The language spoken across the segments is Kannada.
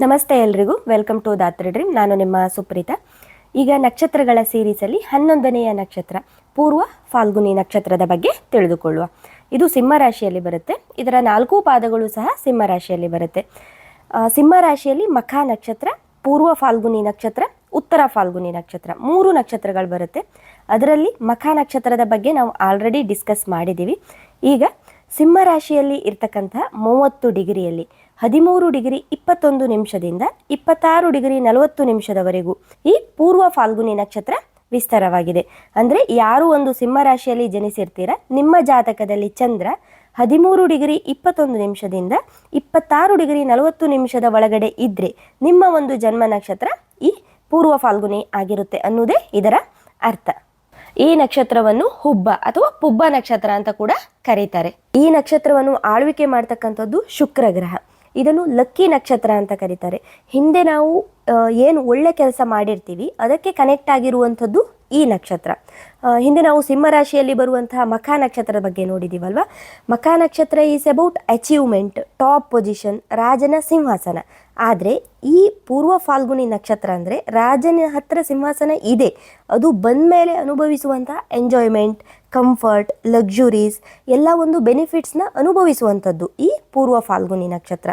ನಮಸ್ತೆ ಎಲ್ರಿಗೂ. ವೆಲ್ಕಮ್ ಟು ದಾತ್ರಿ ಡ್ರೀಮ್ ನಾನು ನಿಮ್ಮ ಸುಪ್ರೀತಾ. ಈಗ ನಕ್ಷತ್ರಗಳ ಸೀರೀಸಲ್ಲಿ ಹನ್ನೊಂದನೆಯ ನಕ್ಷತ್ರ, ಪೂರ್ವ ಫಾಲ್ಗುನಿ ನಕ್ಷತ್ರದ ಬಗ್ಗೆ ತಿಳಿದುಕೊಳ್ಳುವ. ಇದು ಸಿಂಹ ರಾಶಿಯಲ್ಲಿ ಬರುತ್ತೆ. ಇದರ ನಾಲ್ಕು ಪಾದಗಳು ಸಹ ಸಿಂಹ ರಾಶಿಯಲ್ಲಿ ಬರುತ್ತೆ. ಸಿಂಹರಾಶಿಯಲ್ಲಿ ಸಿಂಹ ರಾಶಿಯಲ್ಲಿ ಮಖ ನಕ್ಷತ್ರ, ಪೂರ್ವ ಫಾಲ್ಗುನಿ ನಕ್ಷತ್ರ, ಉತ್ತರ ಫಾಲ್ಗುನಿ ನಕ್ಷತ್ರ. ಮೂರು ನಕ್ಷತ್ರಗಳು ಬರುತ್ತೆ. ಅದರಲ್ಲಿ ಮಖ ನಕ್ಷತ್ರದ ಬಗ್ಗೆ ನಾವು ಆಲ್ರೆಡಿ ಡಿಸ್ಕಸ್ ಮಾಡಿದ್ದೀವಿ. ಈಗ ಸಿಂಹ ರಾಶಿಯಲ್ಲಿ ಇರ್ತಕ್ಕಂತಹ ಮೂವತ್ತು ಡಿಗ್ರಿಯಲ್ಲಿ ಹದಿಮೂರು ಡಿಗ್ರಿ ಇಪ್ಪತ್ತೊಂದು ನಿಮಿಷದಿಂದ ಇಪ್ಪತ್ತಾರು ಡಿಗ್ರಿ ನಲವತ್ತು ನಿಮಿಷದವರೆಗೂ ಈ ಪೂರ್ವ ಫಾಲ್ಗುನಿ ನಕ್ಷತ್ರ ವಿಸ್ತಾರವಾಗಿದೆ. ಅಂದರೆ ಯಾರು ಒಂದು ಸಿಂಹ ರಾಶಿಯಲ್ಲಿ ಜನಿಸಿರ್ತೀರ? ನಿಮ್ಮ ಜಾತಕದಲ್ಲಿ ಚಂದ್ರ ಹದಿಮೂರು ಡಿಗ್ರಿ ಇಪ್ಪತ್ತೊಂದು ನಿಮಿಷದಿಂದ ಇಪ್ಪತ್ತಾರು ಡಿಗ್ರಿ ನಲವತ್ತು ನಿಮಿಷದ ಒಳಗಡೆ ಇದ್ದರೆ ನಿಮ್ಮ ಒಂದು ಜನ್ಮ ನಕ್ಷತ್ರ ಈ ಪೂರ್ವ ಫಾಲ್ಗುನಿ ಆಗಿರುತ್ತೆ ಅನ್ನೋದೇ ಇದರ ಅರ್ಥ. ಈ ನಕ್ಷತ್ರವನ್ನು ಹುಬ್ಬ ಅಥವಾ ಪುಬ್ಬ ನಕ್ಷತ್ರ ಅಂತ ಕೂಡ ಕರೀತಾರೆ. ಈ ನಕ್ಷತ್ರವನ್ನು ಆಳ್ವಿಕೆ ಮಾಡ್ತಕ್ಕಂಥದ್ದು ಶುಕ್ರ ಗ್ರಹ. ಇದನ್ನು ಲಕ್ಕಿ ನಕ್ಷತ್ರ ಅಂತ ಕರೀತಾರೆ. ಹಿಂದೆ ನಾವು ಏನು ಒಳ್ಳೆ ಕೆಲಸ ಮಾಡಿರ್ತೀವಿ, ಅದಕ್ಕೆ ಕನೆಕ್ಟ್ ಆಗಿರುವಂಥದ್ದು ಈ ನಕ್ಷತ್ರ. ಹಿಂದೆ ನಾವು ಸಿಂಹ ರಾಶಿಯಲ್ಲಿ ಬರುವಂತಹ ಮಖ ನಕ್ಷತ್ರದ ಬಗ್ಗೆ ನೋಡಿದ್ದೀವಲ್ವಾ ಮಖ ನಕ್ಷತ್ರ is about achievement top position ರಾಜನ ಸಿಂಹಾಸನ. ಆದರೆ ಈ ಪೂರ್ವ ಫಾಲ್ಗುನಿ ನಕ್ಷತ್ರ ಅಂದರೆ ರಾಜನ ಹತ್ತಿರ ಸಿಂಹಾಸನ ಇದೆ. ಅದು ಬಂದ ಮೇಲೆ ಅನುಭವಿಸುವಂಥ ಎಂಜಾಯ್ಮೆಂಟ್ ಕಂಫರ್ಟ್ ಲಕ್ಸುರೀಸ್ ಎಲ್ಲ ಒಂದು ಬೆನಿಫಿಟ್ಸ್ನ ಅನುಭವಿಸುವಂಥದ್ದು ಈ ಪೂರ್ವ ಫಾಲ್ಗುನಿ ನಕ್ಷತ್ರ.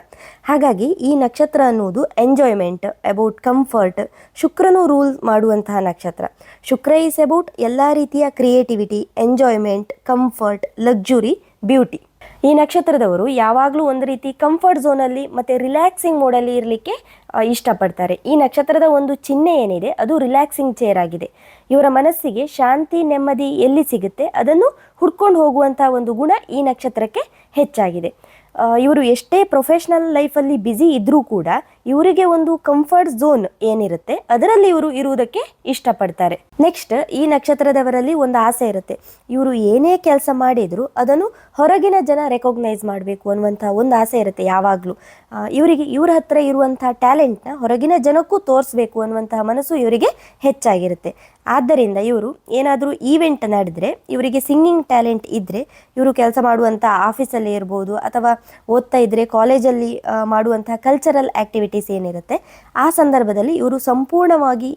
ಹಾಗಾಗಿ ಈ ನಕ್ಷತ್ರ ಅನ್ನುವುದು ಎಂಜಾಯ್ಮೆಂಟ್ ಅಬೌಟ್ ಕಂಫರ್ಟ್ ಶುಕ್ರನು ರೂಲ್ ಮಾಡುವಂತಹ ನಕ್ಷತ್ರ. ಶುಕ್ರ ಈಸ್ ಅಬೌಟ್ ಎಲ್ಲ ರೀತಿಯ creativity enjoyment comfort luxury beauty ಈ ನಕ್ಷತ್ರದವರು ಯಾವಾಗಲೂ ಒಂದು ರೀತಿ ಕಂಫರ್ಟ್ ಝೋನಲ್ಲಿ ಮತ್ತು ರಿಲ್ಯಾಕ್ಸಿಂಗ್ ಮೋಡಲ್ಲಿ ಇರಲಿಕ್ಕೆ ಇಷ್ಟಪಡ್ತಾರೆ. ಈ ನಕ್ಷತ್ರದ ಒಂದು ಚಿಹ್ನೆ ಏನಿದೆ, ಅದು ರಿಲ್ಯಾಕ್ಸಿಂಗ್ ಚೇರ್ ಆಗಿದೆ. ಇವರ ಮನಸ್ಸಿಗೆ ಶಾಂತಿ, ನೆಮ್ಮದಿ ಎಲ್ಲಿ ಸಿಗುತ್ತೆ, ಅದನ್ನು ಹುಡ್ಕೊಂಡು ಹೋಗುವಂಥ ಒಂದು ಗುಣ ಈ ನಕ್ಷತ್ರಕ್ಕೆ ಹೆಚ್ಚಾಗಿದೆ. ಇವರು ಎಷ್ಟೇ ಪ್ರೊಫೆಷ್ನಲ್ ಲೈಫಲ್ಲಿ ಬ್ಯುಸಿ ಇದ್ದರೂ ಕೂಡ ಇವರಿಗೆ ಒಂದು ಕಂಫರ್ಟ್ ಝೋನ್ ಏನಿರುತ್ತೆ, ಅದರಲ್ಲಿ ಇವರು ಇರುವುದಕ್ಕೆ ಇಷ್ಟಪಡ್ತಾರೆ. ನೆಕ್ಸ್ಟ್ ಈ ನಕ್ಷತ್ರದವರಲ್ಲಿ ಒಂದು ಆಸೆ ಇರುತ್ತೆ. ಇವರು ಏನೇ ಕೆಲಸ ಮಾಡಿದ್ರು ಅದನ್ನು ಹೊರಗಿನ ಜನ ರೆಕಗ್ನೈಸ್ ಮಾಡಬೇಕು ಅನ್ನುವಂಥ ಒಂದು ಆಸೆ ಇರುತ್ತೆ ಯಾವಾಗಲೂ. ಇವರಿಗೆ, ಇವ್ರ ಹತ್ರ ಇರುವಂಥ ಟ್ಯಾಲೆಂಟ್ನ ಹೊರಗಿನ ಜನಕ್ಕೂ ತೋರಿಸ್ಬೇಕು ಅನ್ನುವಂತಹ ಮನಸ್ಸು ಇವರಿಗೆ ಹೆಚ್ಚಾಗಿರುತ್ತೆ. ಆದ್ದರಿಂದ ಇವರು ಏನಾದರೂ ಈವೆಂಟ್ ನಡೆದರೆ, ಇವರಿಗೆ ಸಿಂಗಿಂಗ್ ಟ್ಯಾಲೆಂಟ್ ಇದ್ದರೆ ಇವರು ಕೆಲಸ ಮಾಡುವಂಥ ಆಫೀಸಲ್ಲಿ ಇರ್ಬೋದು ಅಥವಾ ಓದ್ತಾ ಇದ್ದರೆ ಕಾಲೇಜಲ್ಲಿ ಮಾಡುವಂತಹ ಕಲ್ಚರಲ್ ಆಕ್ಟಿವಿಟೀಸ್ ಏನಿರುತ್ತೆ, ಆ ಸಂದರ್ಭದಲ್ಲಿ ಇವರು ಸಂಪೂರ್ಣವಾಗಿ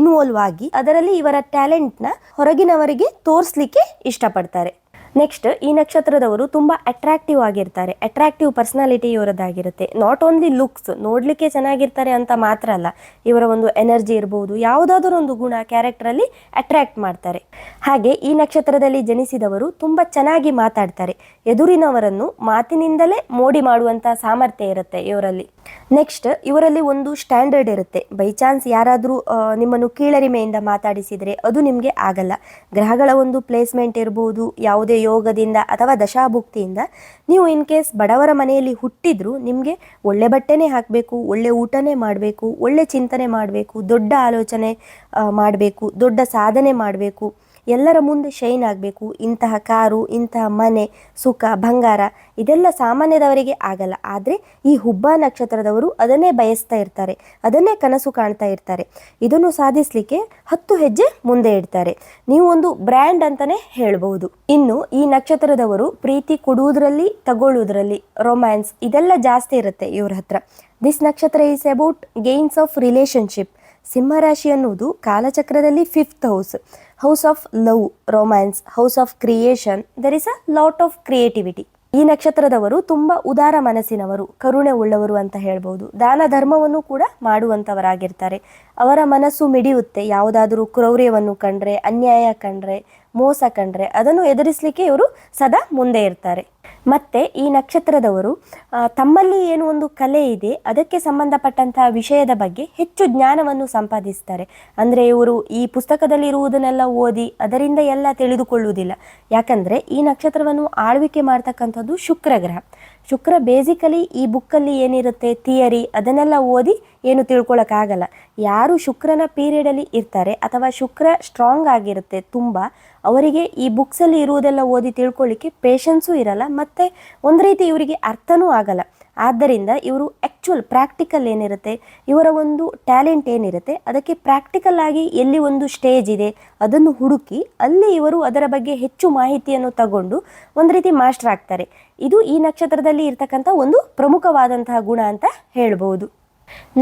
ಇನ್ವಾಲ್ವ್ ಆಗಿ ಅದರಲ್ಲಿ ಇವರ ಟ್ಯಾಲೆಂಟ್ನ ಹೊರಗಿನವರಿಗೆ ತೋರಿಸ್ಲಿಕ್ಕೆ ಇಷ್ಟಪಡ್ತಾರೆ. ನೆಕ್ಸ್ಟ್ ಈ ನಕ್ಷತ್ರದವರು ತುಂಬ ಅಟ್ರಾಕ್ಟಿವ್ ಆಗಿರ್ತಾರೆ. ಅಟ್ರಾಕ್ಟಿವ್ ಪರ್ಸನಾಲಿಟಿ ಇವರದ್ದಾಗಿರುತ್ತೆ. ನಾಟ್ ಓನ್ಲಿ ಲುಕ್ಸ್ ನೋಡಲಿಕ್ಕೆ ಚೆನ್ನಾಗಿರ್ತಾರೆ ಅಂತ ಮಾತ್ರ ಅಲ್ಲ, ಇವರ ಒಂದು ಎನರ್ಜಿ ಇರ್ಬೋದು, ಯಾವುದಾದ್ರೂ ಒಂದು ಗುಣ ಕ್ಯಾರೆಕ್ಟರಲ್ಲಿ ಅಟ್ರಾಕ್ಟ್ ಮಾಡ್ತಾರೆ. ಹಾಗೆ ಈ ನಕ್ಷತ್ರದಲ್ಲಿ ಜನಿಸಿದವರು ತುಂಬ ಚೆನ್ನಾಗಿ ಮಾತಾಡ್ತಾರೆ. ಎದುರಿನವರನ್ನು ಮಾತಿನಿಂದಲೇ ಮೋಡಿ ಮಾಡುವಂಥ ಸಾಮರ್ಥ್ಯ ಇರುತ್ತೆ ಇವರಲ್ಲಿ. ನೆಕ್ಸ್ಟ್ ಇವರಲ್ಲಿ ಒಂದು ಸ್ಟ್ಯಾಂಡರ್ಡ್ ಇರುತ್ತೆ. ಬೈ ಚಾನ್ಸ್ ಯಾರಾದರೂ ನಿಮ್ಮನ್ನು ಕೀಳರಿಮೆಯಿಂದ ಮಾತಾಡಿಸಿದರೆ ಅದು ನಿಮಗೆ ಆಗಲ್ಲ. ಗ್ರಹಗಳ ಒಂದು ಪ್ಲೇಸ್ಮೆಂಟ್ ಇರ್ಬೋದು, ಯಾವುದೇ ಯೋಗದಿಂದ ಅಥವಾ ದಶಾಭುಕ್ತಿಯಿಂದ ನೀವು ಇನ್ ಕೇಸ್ ಬಡವರ ಮನೆಯಲ್ಲಿ ಹುಟ್ಟಿದ್ರು ನಿಮಗೆ ಒಳ್ಳೆ ಬಟ್ಟೆನೇ ಹಾಕಬೇಕು, ಒಳ್ಳೆ ಊಟನೇ ಮಾಡಬೇಕು, ಒಳ್ಳೆ ಚಿಂತನೆ ಮಾಡಬೇಕು, ದೊಡ್ಡ ಆಲೋಚನೆ ಮಾಡಬೇಕು, ದೊಡ್ಡ ಸಾಧನೆ ಮಾಡಬೇಕು. ಎಲ್ಲರ ಮುಂದೆ ಶೈನ್ ಆಗಬೇಕು. ಇಂತಹ ಕಾರು, ಇಂತಹ ಮನೆ, ಸುಖ, ಬಂಗಾರ, ಇದೆಲ್ಲ ಸಾಮಾನ್ಯದವರಿಗೆ ಆಗಲ್ಲ. ಆದರೆ ಈ ಹುಬ್ಬ ನಕ್ಷತ್ರದವರು ಅದನ್ನೇ ಬಯಸ್ತಾ ಇರ್ತಾರೆ. ಅದನ್ನೇ ಕನಸು ಕಾಣ್ತಾ ಇರ್ತಾರೆ. ಇದನ್ನು ಸಾಧಿಸಲಿಕ್ಕೆ ಹತ್ತು ಹೆಜ್ಜೆ ಮುಂದೆ ಇಡ್ತಾರೆ. ನೀವು ಒಂದು ಬ್ರ್ಯಾಂಡ್ ಅಂತಲೇ ಹೇಳ್ಬೋದು. ಇನ್ನು ಈ ನಕ್ಷತ್ರದವರು ಪ್ರೀತಿ ಕೊಡುವುದರಲ್ಲಿ, ತಗೊಳ್ಳುವುದರಲ್ಲಿ, ರೊಮ್ಯಾನ್ಸ್ ಇದೆಲ್ಲ ಜಾಸ್ತಿ ಇರುತ್ತೆ ಇವ್ರ ಹತ್ರ. ದಿಸ್ ನಕ್ಷತ್ರ is about gains of relationship ಸಿಂಹರಾಶಿ ಅನ್ನುವುದು ಕಾಲಚಕ್ರದಲ್ಲಿ fifth house house of love romance house of creation there is a lot of creativity ಈ ನಕ್ಷತ್ರದವರು ತುಂಬ ಉದಾರ ಮನಸ್ಸಿನವರು, ಕರುಣೆ ಉಳ್ಳವರು ಅಂತ ಹೇಳ್ಬೋದು. ದಾನ ಧರ್ಮವನ್ನು ಕೂಡ ಮಾಡುವಂಥವರಾಗಿರ್ತಾರೆ ಅವರ ಮನಸ್ಸು ಮಿಡಿಯುತ್ತೆ. ಯಾವುದಾದರೂ ಕ್ರೌರ್ಯವನ್ನು ಕಂಡ್ರೆ, ಅನ್ಯಾಯ ಕಂಡ್ರೆ ಮೋಸ ಕಂಡ್ರೆ ಅದನ್ನು ಎದುರಿಸಲಿಕ್ಕೆ ಇವರು ಸದಾ ಮುಂದೆ ಇರ್ತಾರೆ. ಮತ್ತೆ ಈ ನಕ್ಷತ್ರದವರು ತಮ್ಮಲ್ಲಿ ಏನು ಒಂದು ಕಲೆ ಇದೆ, ಅದಕ್ಕೆ ಸಂಬಂಧಪಟ್ಟಂತಹ ವಿಷಯದ ಬಗ್ಗೆ ಹೆಚ್ಚು ಜ್ಞಾನವನ್ನು ಸಂಪಾದಿಸ್ತಾರೆ. ಅಂದ್ರೆ ಇವರು ಈ ಪುಸ್ತಕದಲ್ಲಿ ಇರುವುದನ್ನೆಲ್ಲ ಓದಿ ಅದರಿಂದ ಎಲ್ಲ ತಿಳಿದುಕೊಳ್ಳುವುದಿಲ್ಲ. ಯಾಕಂದ್ರೆ ಈ ನಕ್ಷತ್ರವನ್ನು ಆಳ್ವಿಕೆ ಮಾಡ್ತಕ್ಕಂಥದ್ದು ಶುಕ್ರ ಗ್ರಹ ಶುಕ್ರ ಬೇಸಿಕಲಿ ಈ ಬುಕ್ಕಲ್ಲಿ ಏನಿರುತ್ತೆ ಥಿಯರಿ ಅದನ್ನೆಲ್ಲ ಓದಿ ಏನು ತಿಳ್ಕೊಳಕ್ಕಾಗಲ್ಲ ಯಾರು ಶುಕ್ರನ ಪೀರಿಯಡಲ್ಲಿ ಇರ್ತಾರೆ ಅಥವಾ ಶುಕ್ರ ಸ್ಟ್ರಾಂಗ್ ಆಗಿರುತ್ತೆ ತುಂಬ, ಅವರಿಗೆ ಈ ಬುಕ್ಸಲ್ಲಿ ಇರುವುದೆಲ್ಲ ಓದಿ ತಿಳ್ಕೊಳ್ಳಿಕ್ಕೆ ಪೇಷನ್ಸೂ ಇರಲ್ಲ, ಮತ್ತು ಒಂದು ರೀತಿ ಇವರಿಗೆ ಅರ್ಥನೂ ಆಗಲ್ಲ. ಆದ್ದರಿಂದ ಇವರು ಆ್ಯಕ್ಚುಲ್ ಪ್ರಾಕ್ಟಿಕಲ್ ಏನಿರುತ್ತೆ, ಇವರ ಒಂದು ಟ್ಯಾಲೆಂಟ್ ಏನಿರುತ್ತೆ, ಅದಕ್ಕೆ ಪ್ರಾಕ್ಟಿಕಲ್ ಆಗಿ ಎಲ್ಲಿ ಒಂದು ಸ್ಟೇಜ್ ಇದೆ, ಅದನ್ನು ಹುಡುಕಿ ಅಲ್ಲಿ ಇವರು ಅದರ ಬಗ್ಗೆ ಹೆಚ್ಚು ಮಾಹಿತಿಯನ್ನು ತಗೊಂಡು ಒಂದು ರೀತಿ ಮಾಸ್ಟರ್ ಆಗ್ತಾರೆ. ಇದು ಈ ನಕ್ಷತ್ರದಲ್ಲಿ ಇರ್ತಕ್ಕಂಥ ಒಂದು ಪ್ರಮುಖವಾದಂತಹ ಗುಣ ಅಂತ ಹೇಳ್ಬೋದು.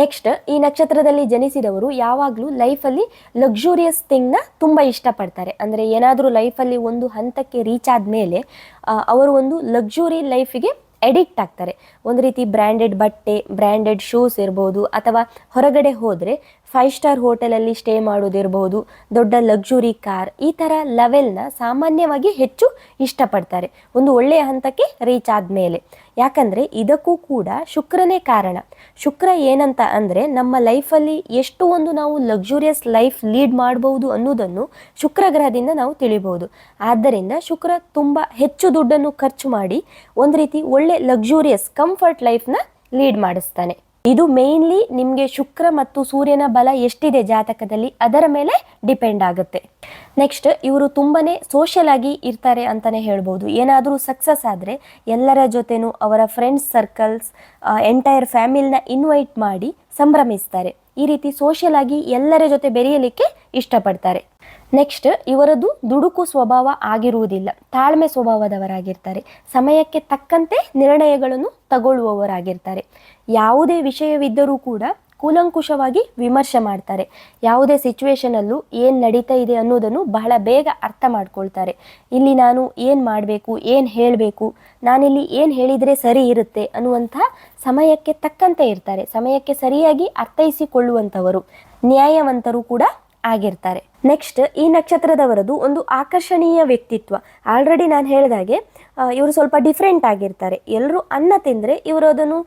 ನೆಕ್ಸ್ಟ್ ಈ ನಕ್ಷತ್ರದಲ್ಲಿ ಜನಿಸಿದವರು ಯಾವಾಗಲೂ ಲೈಫಲ್ಲಿ ಲಕ್ಸುರಿಯಸ್ ಥಿಂಗ್ನ ತುಂಬ ಇಷ್ಟಪಡ್ತಾರೆ. ಅಂದರೆ ಏನಾದರೂ ಲೈಫಲ್ಲಿ ಒಂದು ಹಂತಕ್ಕೆ ರೀಚ್ ಆದಮೇಲೆ ಅವರು ಒಂದು ಲಕ್ಸುರಿ ಲೈಫಿಗೆ ಎಡಿಕ್ಟ್ ಆಗ್ತಾರೆ. ಒಂದು ರೀತಿ ಬ್ರ್ಯಾಂಡೆಡ್ ಬಟ್ಟೆ ಬ್ರ್ಯಾಂಡೆಡ್ ಶೂಸ್ ಇರ್ಬೋದು ಅಥವಾ ಹೊರಗಡೆ ಹೋದರೆ ಫೈವ್ ಸ್ಟಾರ್ ಹೋಟೆಲಲ್ಲಿ ಸ್ಟೇ ಮಾಡೋದಿರ್ಬೋದು, ದೊಡ್ಡ ಲಕ್ಸುರಿ ಕಾರ್, ಈ ಥರ ಲೆವೆಲ್ನ ಸಾಮಾನ್ಯವಾಗಿ ಹೆಚ್ಚು ಇಷ್ಟಪಡ್ತಾರೆ. ಒಂದು ಒಳ್ಳೆಯ ಹಂತಕ್ಕೆ ರೀಚ್ ಆದಮೇಲೆ. ಯಾಕಂದರೆ ಇದಕ್ಕೂ ಕೂಡ ಶುಕ್ರನೇ ಕಾರಣ. ಶುಕ್ರ ಏನಂತ ಅಂದರೆ ನಮ್ಮ ಲೈಫಲ್ಲಿ ಎಷ್ಟು ಒಂದು ನಾವು ಲಕ್ಸುರಿಯಸ್ ಲೈಫ್ ಲೀಡ್ ಮಾಡಬಹುದು ಅನ್ನೋದನ್ನು ಶುಕ್ರ ಗ್ರಹದಿಂದ ನಾವು ತಿಳಿಬಹುದು ಆದ್ದರಿಂದ ಶುಕ್ರ ತುಂಬ ಹೆಚ್ಚು ದುಡ್ಡನ್ನು ಖರ್ಚು ಮಾಡಿ ಒಂದು ರೀತಿ ಒಳ್ಳೆ ಲಕ್ಸುರಿಯಸ್, ಕಂಫರ್ಟ್ ಲೈಫ್ನ ಲೀಡ್ ಮಾಡಿಸ್ತಾನೆ. ಇದು ಮೇನ್ಲಿ ನಿಮಗೆ ಶುಕ್ರ ಮತ್ತು ಸೂರ್ಯನ ಬಲ ಎಷ್ಟಿದೆ ಜಾತಕದಲ್ಲಿ, ಅದರ ಮೇಲೆ ಡಿಪೆಂಡ್ ಆಗುತ್ತೆ. ನೆಕ್ಸ್ಟ್ ಇವರು ತುಂಬಾನೇ ಸೋಷಿಯಲ್ ಆಗಿ ಇರ್ತಾರೆ ಅಂತಾನೆ ಹೇಳ್ಬೋದು. ಏನಾದರೂ ಸಕ್ಸಸ್ ಆದರೆ ಎಲ್ಲರ ಜೊತೆನೂ ಅವರ ಫ್ರೆಂಡ್ಸ್ ಸರ್ಕಲ್ಸ್ ಎಂಟೈರ್ ಫ್ಯಾಮಿಲಿನ ಇನ್ವೈಟ್ ಮಾಡಿ ಸಂಭ್ರಮಿಸ್ತಾರೆ. ಈ ರೀತಿ ಸೋಷಿಯಲ್ ಆಗಿ ಎಲ್ಲರ ಜೊತೆ ಬೆರೆಯಲಿಕ್ಕೆ ಇಷ್ಟಪಡ್ತಾರೆ. ನೆಕ್ಸ್ಟ್ ಇವರದ್ದು ದುಡುಕು ಸ್ವಭಾವ ಆಗಿರುವುದಿಲ್ಲ. ತಾಳ್ಮೆ ಸ್ವಭಾವದವರಾಗಿರ್ತಾರೆ. ಸಮಯಕ್ಕೆ ತಕ್ಕಂತೆ ನಿರ್ಣಯಗಳನ್ನು ತಗೊಳ್ಳುವವರಾಗಿರ್ತಾರೆ. ಯಾವುದೇ ವಿಷಯವಿದ್ದರೂ ಕೂಡ ಕೂಲಂಕುಷವಾಗಿ ವಿಮರ್ಶೆ ಮಾಡ್ತಾರೆ. ಯಾವುದೇ ಸಿಚುವೇಶನಲ್ಲೂ ಏನು ನಡೀತಾ ಇದೆ ಅನ್ನೋದನ್ನು ಬಹಳ ಬೇಗ ಅರ್ಥ ಮಾಡ್ಕೊಳ್ತಾರೆ. ಇಲ್ಲಿ ನಾನು ಏನು ಮಾಡಬೇಕು, ಏನು ಹೇಳಬೇಕು, ನಾನಿಲ್ಲಿ ಏನು ಹೇಳಿದರೆ ಸರಿ ಇರುತ್ತೆ ಅನ್ನುವಂಥ ಸಮಯಕ್ಕೆ ತಕ್ಕಂತೆ ಇರ್ತಾರೆ. ಸಮಯಕ್ಕೆ ಸರಿಯಾಗಿ ಅರ್ಥೈಸಿಕೊಳ್ಳುವಂಥವರು ನ್ಯಾಯವಂತರು ಕೂಡ ಆಗಿರ್ತಾರೆ. ನೆಕ್ಸ್ಟ್ ಈ ನಕ್ಷತ್ರದವರದು ಒಂದು ಆಕರ್ಷಣೀಯ ವ್ಯಕ್ತಿತ್ವ. ಆಲ್ರೆಡಿ ನಾನು ಹೇಳಿದಾಗೆ ಇವರು ಸ್ವಲ್ಪ ಡಿಫ್ರೆಂಟ್ ಆಗಿರ್ತಾರೆ. ಎಲ್ಲರೂ ಅನ್ನ ತಿಂದರೆ ಇವರು ಅದನ್ನು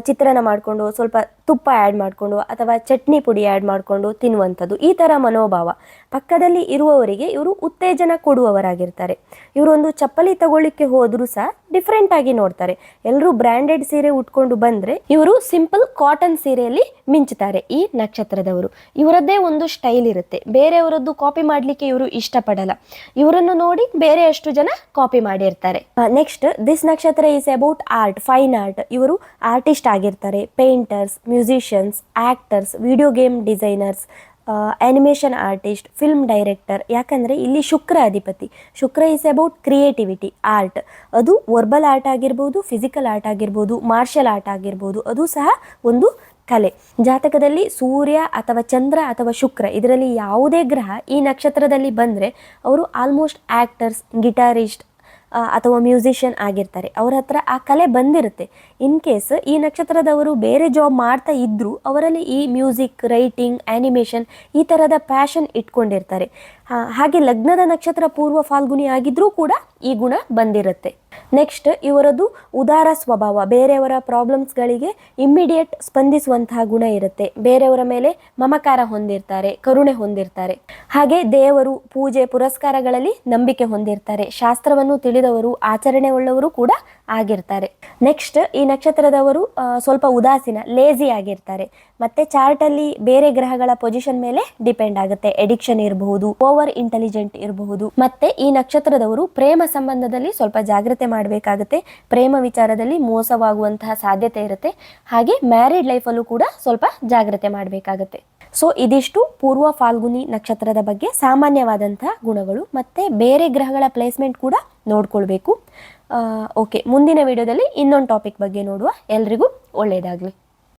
ಚಿತ್ರಾನ್ನ ಮಾಡಿಕೊಂಡು, ಸ್ವಲ್ಪ ತುಪ್ಪ ಆ್ಯಡ್ ಮಾಡಿಕೊಂಡು, ಅಥವಾ ಚಟ್ನಿ ಪುಡಿ ಆ್ಯಡ್ ಮಾಡಿಕೊಂಡು ತಿನ್ನುವಂಥದ್ದು. ಈ ಥರ ಮನೋಭಾವ. ಪಕ್ಕದಲ್ಲಿ ಇರುವವರಿಗೆ ಇವರು ಉತ್ತೇಜನ ಕೊಡುವವರಾಗಿರ್ತಾರೆ. ಇವರು ಒಂದು ಚಪ್ಪಲಿ ತಗೊಳ್ಳಿಕ್ಕೆ ಹೋದರೂ ಸಹ ಡಿಫ್ರೆಂಟ್ ಆಗಿ ನೋಡ್ತಾರೆ. ಎಲ್ಲರೂ ಬ್ರ್ಯಾಂಡೆಡ್ ಸೀರೆ ಉಟ್ಕೊಂಡು ಬಂದರೆ ಇವರು ಸಿಂಪಲ್ ಕಾಟನ್ ಸೀರೆಯಲ್ಲಿ ಮಿಂಚುತ್ತಾರೆ ಈ ನಕ್ಷತ್ರದವರು. ಇವರದ್ದೇ ಒಂದು ಸ್ಟೈಲ್ ಇರುತ್ತೆ. ಬೇರೆಯವರದ್ದು ಕಾಪಿ ಮಾಡಲಿಕ್ಕೆ ಇವರು ಇಷ್ಟಪಡಲ್ಲ. ಇವರನ್ನು ನೋಡಿ ಬೇರೆ ಅಷ್ಟು ಜನ ಕಾಪಿ ಮಾಡಿರ್ತಾರೆ. ನೆಕ್ಸ್ಟ್ ದಿಸ್ ನಕ್ಷತ್ರ is about art fine art ಇವರು ಆರ್ಟಿಸ್ಟ್ ಆಗಿರ್ತಾರೆ. Painters musicians actors video game designers animation artist film director ಯಾಕಂದರೆ ಇಲ್ಲಿ ಶುಕ್ರ ಅಧಿಪತಿ. Shukra is about creativity art ಅದು ವರ್ಬಲ್ ಆರ್ಟ್ ಆಗಿರ್ಬೋದು ಫಿಸಿಕಲ್ ಆರ್ಟ್ ಆಗಿರ್ಬೋದು ಮಾರ್ಷಲ್ ಆರ್ಟ್ ಆಗಿರ್ಬೋದು, ಅದು ಸಹ ಒಂದು ಕಲೆ. ಜಾತಕದಲ್ಲಿ ಸೂರ್ಯ ಅಥವಾ ಚಂದ್ರ ಅಥವಾ ಶುಕ್ರ, ಇದರಲ್ಲಿ ಯಾವುದೇ ಗ್ರಹ ಈ ನಕ್ಷತ್ರದಲ್ಲಿ ಬಂದರೆ ಅವರು ಆಲ್ಮೋಸ್ಟ್ ಆ್ಯಕ್ಟರ್ಸ್ ಗಿಟಾರಿಸ್ಟ್ ಅಥವಾ ಮ್ಯೂಸಿಷಿಯನ್ ಆಗಿರ್ತಾರೆ. ಅವ್ರ ಹತ್ರ ಆ ಕಲೆ ಬಂದಿರುತ್ತೆ. ಇನ್ ಕೇಸ್ ಈ ನಕ್ಷತ್ರದವರು ಬೇರೆ ಜಾಬ್ ಮಾಡ್ತಾ ಇದ್ದರೂ ಅವರಲ್ಲಿ ಈ ಮ್ಯೂಸಿಕ್ ರೈಟಿಂಗ್ ಆ್ಯನಿಮೇಷನ್ ಈ ಥರದ ಪ್ಯಾಷನ್ ಇಟ್ಕೊಂಡಿರ್ತಾರೆ. ಹಾಗೆ ಲಗ್ನದ ನಕ್ಷತ್ರ ಪೂರ್ವ ಫಾಲ್ಗುನಿ ಆಗಿದ್ರೂ ಕೂಡ ಈ ಗುಣ ಬಂದಿರುತ್ತೆ. ನೆಕ್ಸ್ಟ್ ಇವರದು ಉದಾರ ಸ್ವಭಾವ. ಬೇರೆಯವರ ಪ್ರಾಬ್ಲಮ್ಸ್ಗಳಿಗೆ ಇಮ್ಮಿಡಿಯೇಟ್ ಸ್ಪಂದಿಸುವಂತಹ ಗುಣ ಇರುತ್ತೆ. ಬೇರೆಯವರ ಮೇಲೆ ಮಮಕಾರ ಹೊಂದಿರ್ತಾರೆ, ಕರುಣೆ ಹೊಂದಿರ್ತಾರೆ. ಹಾಗೆ ದೇವರು ಪೂಜೆ, ಪುರಸ್ಕಾರಗಳಲ್ಲಿ ನಂಬಿಕೆ ಹೊಂದಿರ್ತಾರೆ. ಶಾಸ್ತ್ರವನ್ನು ತಿಳಿದವರು ಆಚರಣೆ ಉಳ್ಳವರು ಕೂಡ ಆಗಿರ್ತಾರೆ. ನೆಕ್ಸ್ಟ್ ಈ ನಕ್ಷತ್ರದವರು ಸ್ವಲ್ಪ ಉದಾಸೀನ ಲೇಜಿ ಆಗಿರ್ತಾರೆ. ಮತ್ತೆ ಚಾರ್ಟಲ್ಲಿ ಬೇರೆ ಗ್ರಹಗಳ ಪೊಸಿಷನ್ ಮೇಲೆ ಡಿಪೆಂಡ್ ಆಗುತ್ತೆ. ಎಡಿಕ್ಷನ್ ಇರಬಹುದು ಓವರ್ ಇಂಟೆಲಿಜೆಂಟ್ ಇರಬಹುದು. ಮತ್ತೆ ಈ ನಕ್ಷತ್ರದವರು ಪ್ರೇಮ ಸಂಬಂಧದಲ್ಲಿ ಸ್ವಲ್ಪ ಜಾಗ್ರತೆ ಮಾಡಬೇಕಾಗುತ್ತೆ. ಪ್ರೇಮ ವಿಚಾರದಲ್ಲಿ ಮೋಸವಾಗುವಂತಹ ಸಾಧ್ಯತೆ ಇರುತ್ತೆ. ಹಾಗೆ ಮ್ಯಾರಿಡ್ ಲೈಫಲ್ಲೂ ಕೂಡ ಸ್ವಲ್ಪ ಜಾಗ್ರತೆ ಮಾಡಬೇಕಾಗುತ್ತೆ. ಸೊ ಇದಿಷ್ಟು ಪೂರ್ವ ಫಾಲ್ಗುನಿ ನಕ್ಷತ್ರದ ಬಗ್ಗೆ ಸಾಮಾನ್ಯವಾದಂತಹ ಗುಣಗಳು ಮತ್ತೆ ಬೇರೆ ಗ್ರಹಗಳ ಪ್ಲೇಸ್ಮೆಂಟ್ ಕೂಡ ನೋಡ್ಕೊಳ್ಬೇಕು. ಓಕೆ ಮುಂದಿನ ವಿಡಿಯೋದಲ್ಲಿ ಇನ್ನೊಂದು ಟಾಪಿಕ್ ಬಗ್ಗೆ ನೋಡುವ. ಎಲ್ರಿಗೂ ಒಳ್ಳೆಯದಾಗಲಿ